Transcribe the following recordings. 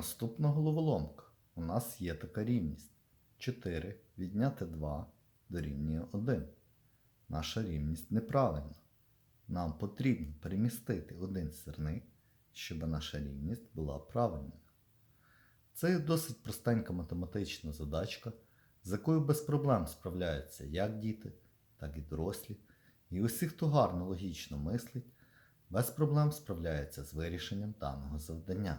Наступна головоломка. У нас є така рівність. 4 відняти 2 дорівнює 1. Наша рівність неправильна. Нам потрібно перемістити один сірник, щоб наша рівність була правильною. Це досить простенька математична задачка, з якою без проблем справляються як діти, так і дорослі. І усі, хто гарно логічно мислить, без проблем справляється з вирішенням даного завдання.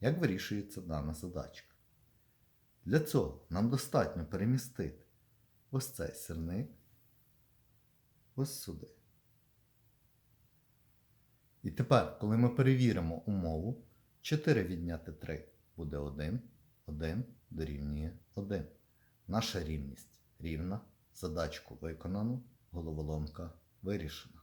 Як вирішується дана задачка? Для цього нам достатньо перемістити ось цей сирник ось сюди. І тепер, коли ми перевіримо умову, 4 відняти 3 буде 1, 1 дорівнює 1. Наша рівність рівна, задачку виконано, головоломка вирішена.